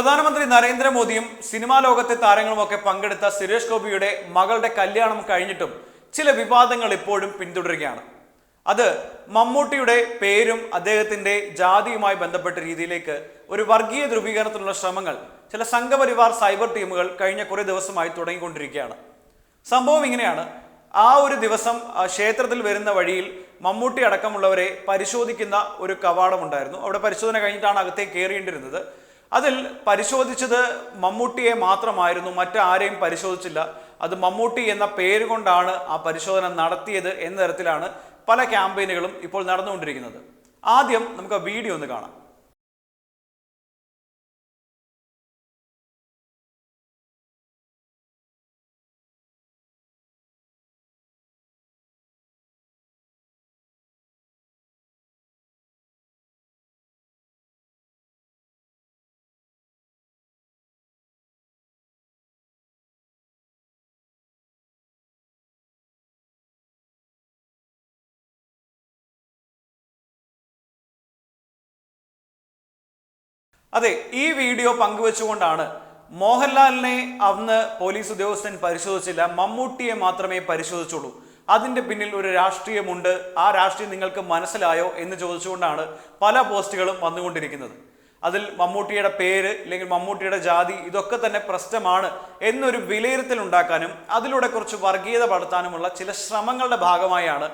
പ്രധാനമന്ത്രി നരേന്ദ്രമോദിയും സിനിമാ ലോകത്തെ താരങ്ങളുമൊക്കെ പങ്കെടുത്ത സുരേഷ് ഗോപിയുടെ മകളുടെ കല്യാണം കഴിഞ്ഞിട്ടും ചില വിവാദങ്ങൾ ഇപ്പോഴും പിന്തുടരുകയാണ്. അത് മമ്മൂട്ടിയുടെ പേരും അദ്ദേഹത്തിന്റെ ജാതിയുമായി ബന്ധപ്പെട്ട രീതിയിലേക്ക് ഒരു വർഗീയ ധ്രുവീകരണത്തിനുള്ള ശ്രമങ്ങൾ ചില സംഘപരിവാർ സൈബർ ടീമുകൾ കഴിഞ്ഞ കുറേ ദിവസമായി തുടങ്ങിക്കൊണ്ടിരിക്കുകയാണ്. സംഭവം ഇങ്ങനെയാണ്. ആ ഒരു ദിവസം ക്ഷേത്രത്തിൽ വരുന്ന വഴിയിൽ മമ്മൂട്ടി അടക്കമുള്ളവരെ പരിശോധിക്കുന്ന ഒരു കവാടമുണ്ടായിരുന്നു അവിടെ പരിശോധന കഴിഞ്ഞിട്ടാണ് അകത്തേക്ക് കയറിയേണ്ടിരുന്നത്. അതിൽ പരിശോധിച്ചത് മമ്മൂട്ടിയെ മാത്രമായിരുന്നു മറ്റാരെയും പരിശോധിച്ചില്ല. അത് മമ്മൂട്ടി എന്ന പേര് കൊണ്ടാണ് ആ പരിശോധന നടത്തിയത് എന്ന തരത്തിലാണ് പല ക്യാമ്പയിനുകളും ഇപ്പോൾ നടന്നുകൊണ്ടിരിക്കുന്നത്. ആദ്യം നമുക്ക് വീഡിയോ ഒന്ന് കാണാം. അതെ ഈ വീഡിയോ പങ്കുവെച്ചുകൊണ്ടാണ് മോഹൻലാലിനെ അന്ന് പോലീസ് ഉദ്യോഗസ്ഥൻ പരിശോധിച്ചില്ല. മമ്മൂട്ടിയെ മാത്രമേ പരിശോധിച്ചുള്ളൂ. അതിന്റെ പിന്നിൽ ഒരു രാഷ്ട്രീയമുണ്ട്. ആ രാഷ്ട്രീയം നിങ്ങൾക്ക് മനസ്സിലായോ എന്ന് ചോദിച്ചുകൊണ്ടാണ് പല പോസ്റ്റുകളും വന്നുകൊണ്ടിരിക്കുന്നത്. അതിൽ മമ്മൂട്ടിയുടെ പേര് അല്ലെങ്കിൽ മമ്മൂട്ടിയുടെ ജാതി ഇതൊക്കെ തന്നെ പ്രശ്നമാണ് എന്നൊരു വിലയിരുത്തൽ ഉണ്ടാക്കാനും അതിലൂടെ കുറച്ച് വർഗീയത പടുത്താനുമുള്ള ചില ശ്രമങ്ങളുടെ ഭാഗമായാണ്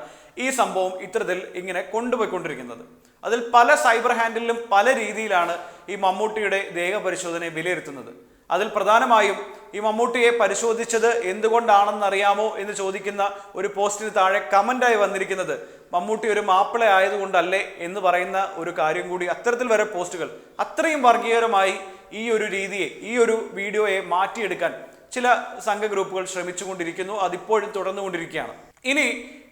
ഈ സംഭവം ഇത്തരത്തിൽ ഇങ്ങനെ കൊണ്ടുപോയിക്കൊണ്ടിരിക്കുന്നത്. അതിൽ പല സൈബർ ഹാൻഡിലും പല രീതിയിലാണ് ഈ മമ്മൂട്ടിയുടെ ദേഹപരിശോധനയെ വിലയിരുത്തുന്നത്. അതിൽ പ്രധാനമായും ഈ മമ്മൂട്ടിയെ പരിശോധിച്ചത് എന്തുകൊണ്ടാണെന്നറിയാമോ എന്ന് ചോദിക്കുന്ന ഒരു പോസ്റ്റിന് താഴെ കമന്റായി വന്നിരിക്കുന്നത് മമ്മൂട്ടി ഒരു മാപ്പിള ആയതുകൊണ്ടല്ലേ എന്ന് പറയുന്ന ഒരു കാര്യം കൂടി അത്തരത്തിൽ വരെ പോസ്റ്റുകൾ അത്രയും വർഗീയപരമായി ഈ ഒരു രീതിയെ ഈ ഒരു വീഡിയോയെ മാറ്റിയെടുക്കാൻ ചില സംഘഗ്രൂപ്പുകൾ ശ്രമിച്ചുകൊണ്ടിരിക്കുന്നു. അതിപ്പോഴും തുടർന്നുകൊണ്ടിരിക്കുകയാണ്. ഇനി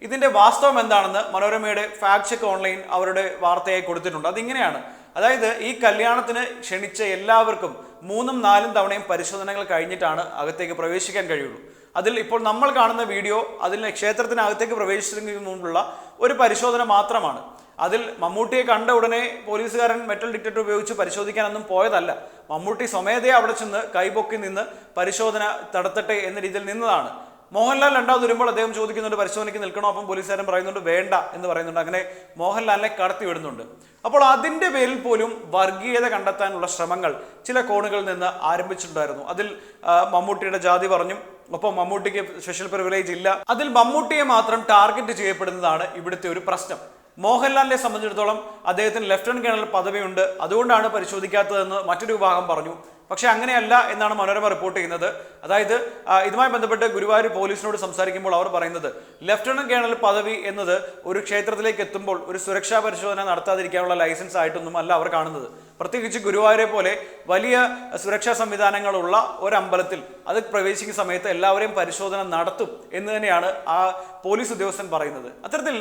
ഇതിന്റെ വാസ്തവം എന്താണെന്ന് മനോരമയുടെ ഫാക്ട് ചെക്ക് ഓൺലൈൻ അവരുടെ വാർത്തയായി കൊടുത്തിട്ടുണ്ട്. അതിങ്ങനെയാണ്. അതായത് ഈ കല്യാണത്തിന് ക്ഷണിച്ച എല്ലാവർക്കും മൂന്നും നാലും തവണയും പരിശോധനകൾ കഴിഞ്ഞിട്ടാണ് അകത്തേക്ക് പ്രവേശിക്കാൻ കഴിയുള്ളൂ. അതിൽ ഇപ്പോൾ നമ്മൾ കാണുന്ന വീഡിയോ അതിൽ ക്ഷേത്രത്തിനകത്തേക്ക് പ്രവേശിക്കുന്നതിന് മുമ്പുള്ള ഒരു പരിശോധന മാത്രമാണ്. അതിൽ മമ്മൂട്ടിയെ കണ്ട ഉടനെ പോലീസുകാരൻ മെറ്റൽ ഡിറ്റക്ടർ ഉപയോഗിച്ച് പരിശോധിക്കാനൊന്നും പോയതല്ല. മമ്മൂട്ടി സ്വമേധയെ അവിടെ ചെന്ന് കൈപൊക്കി നിന്ന് പരിശോധന നടത്തട്ടെ എന്ന രീതിയിൽ നിന്നതാണ്. മോഹൻലാൽ രണ്ടാമത് വരുമ്പോൾ അദ്ദേഹം ചോദിക്കുന്നുണ്ട് പരിശോധനയ്ക്ക് നിൽക്കണോ? അപ്പം പോലീസുകാരൻ പറയുന്നുണ്ട് വേണ്ട എന്ന് പറയുന്നുണ്ട്. അങ്ങനെ മോഹൻലാലിനെ കടത്തി വിടുന്നുണ്ട്. അപ്പോൾ അതിന്റെ പേരിൽ പോലും വർഗീയത കണ്ടെത്താനുള്ള ശ്രമങ്ങൾ ചില കോണുകളിൽ നിന്ന് ആരംഭിച്ചിട്ടുണ്ടായിരുന്നു. അതിൽ മമ്മൂട്ടിയുടെ ജാതി പറഞ്ഞു ഒപ്പം മമ്മൂട്ടിക്ക് സ്പെഷ്യൽ പ്രിവിലേജ് ഇല്ല. അതിൽ മമ്മൂട്ടിയെ മാത്രം ടാർഗറ്റ് ചെയ്യപ്പെടുന്നതാണ് ഇവിടുത്തെ ഒരു പ്രശ്നം. മോഹൻലാലിനെ സംബന്ധിച്ചിടത്തോളം അദ്ദേഹത്തിന് ലെഫ്റ്റനന്റ് കേണൽ പദവിയുണ്ട്. അതുകൊണ്ടാണ് പരിശോധിക്കാത്തതെന്ന് മറ്റൊരു വിഭാഗം പറഞ്ഞു. പക്ഷെ അങ്ങനെയല്ല എന്നാണ് മനോരമ റിപ്പോർട്ട് ചെയ്യുന്നത്. അതായത് ഇതുമായി ബന്ധപ്പെട്ട് ഗുരുവായൂർ പോലീസിനോട് സംസാരിക്കുമ്പോൾ അവർ പറയുന്നത് ലഫ്റ്റനന്റ് കേണൽ പദവി എന്നത് ഒരു ക്ഷേത്രത്തിലേക്ക് എത്തുമ്പോൾ ഒരു സുരക്ഷാ പരിശോധന നടത്താതിരിക്കാനുള്ള ലൈസൻസ് ആയിട്ടൊന്നും അല്ല അവർ കാണുന്നത്. പ്രത്യേകിച്ച് ഗുരുവായൂരെ പോലെ വലിയ സുരക്ഷാ സംവിധാനങ്ങളുള്ള ഒരമ്പലത്തിൽ അത് പ്രവേശിക്കുന്ന സമയത്ത് എല്ലാവരെയും പരിശോധന നടത്തും എന്ന് തന്നെയാണ് ആ പോലീസ് ഉദ്യോഗസ്ഥൻ പറയുന്നത്. അത്തരത്തിൽ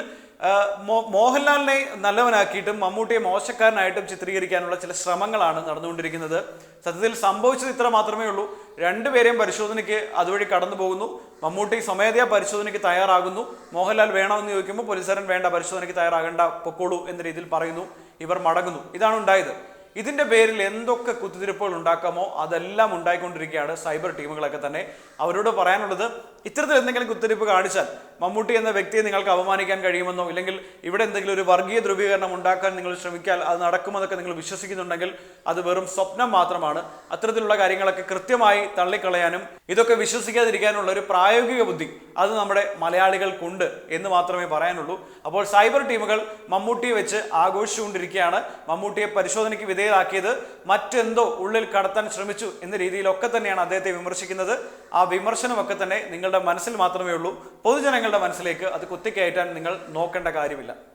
മോഹൻലാലിനെ നല്ലവനാക്കിയിട്ടും മമ്മൂട്ടിയെ മോശക്കാരനായിട്ടും ചിത്രീകരിക്കാനുള്ള ചില ശ്രമങ്ങളാണ് നടന്നുകൊണ്ടിരിക്കുന്നത്. സത്യത്തിൽ സംഭവിച്ചത് ഇത്ര മാത്രമേ ഉള്ളൂ. രണ്ടുപേരെയും പരിശോധനയ്ക്ക് അതുവഴി കടന്നു പോകുന്നു. മമ്മൂട്ടി സ്വമേധയാ പരിശോധനയ്ക്ക് തയ്യാറാകുന്നു. മോഹൻലാൽ വേണമെന്ന് ചോദിക്കുമ്പോൾ പോലീസുകാരൻ വേണ്ട പരിശോധനയ്ക്ക് തയ്യാറാകേണ്ട പൊക്കോളൂ എന്ന രീതിയിൽ പറയുന്നു. ഇവർ മടങ്ങുന്നു. ഇതാണ് ഉണ്ടായത്. ഇതിന്റെ പേരിൽ എന്തൊക്കെ കുത്തിത്തിരിപ്പുകൾ ഉണ്ടാക്കാമോ അതെല്ലാം ഉണ്ടായിക്കൊണ്ടിരിക്കുകയാണ് സൈബർ ടീമുകളൊക്കെ തന്നെ. അവരോട് പറയാനുള്ളത് ഇത്തരത്തിൽ എന്തെങ്കിലും കുത്തിരിപ്പ് കാണിച്ചാൽ മമ്മൂട്ടി എന്ന വ്യക്തിയെ നിങ്ങൾക്ക് അപമാനിക്കാൻ കഴിയുമെന്നോ ഇല്ലെങ്കിൽ ഇവിടെ എന്തെങ്കിലും ഒരു വർഗീയ ധ്രുവീകരണം ഉണ്ടാക്കാൻ നിങ്ങൾ ശ്രമിക്കാൽ അത് നടക്കുമെന്നൊക്കെ നിങ്ങൾ വിശ്വസിക്കുന്നുണ്ടെങ്കിൽ അത് വെറും സ്വപ്നം മാത്രമാണ്. അത്തരത്തിലുള്ള കാര്യങ്ങളൊക്കെ കൃത്യമായി തള്ളിക്കളയാനും ഇതൊക്കെ വിശ്വസിക്കാതിരിക്കാനുള്ള ഒരു പ്രായോഗിക ബുദ്ധി അത് നമ്മുടെ മലയാളികൾക്കുണ്ട് എന്ന് മാത്രമേ പറയാനുള്ളൂ. അപ്പോൾ സൈബർ ടീമുകൾ മമ്മൂട്ടിയെ വെച്ച് ആഘോഷിച്ചുകൊണ്ടിരിക്കുകയാണ്. മമ്മൂട്ടിയെ പരിശോധനയ്ക്ക് വിധേയരാക്കിയത് മറ്റെന്തോ ഉള്ളിൽ കടത്താൻ ശ്രമിച്ചു എന്ന രീതിയിലൊക്കെ തന്നെയാണ് അദ്ദേഹത്തെ വിമർശിക്കുന്നത്. ആ വിമർശനമൊക്കെ തന്നെ നിങ്ങളുടെ മനസ്സിൽ മാത്രമേ ഉള്ളൂ. പൊതുജനങ്ങളുടെ മനസ്സിലേക്ക് അത് കുത്തിക്കയറ്റാൻ നിങ്ങൾ നോക്കേണ്ട കാര്യമില്ല.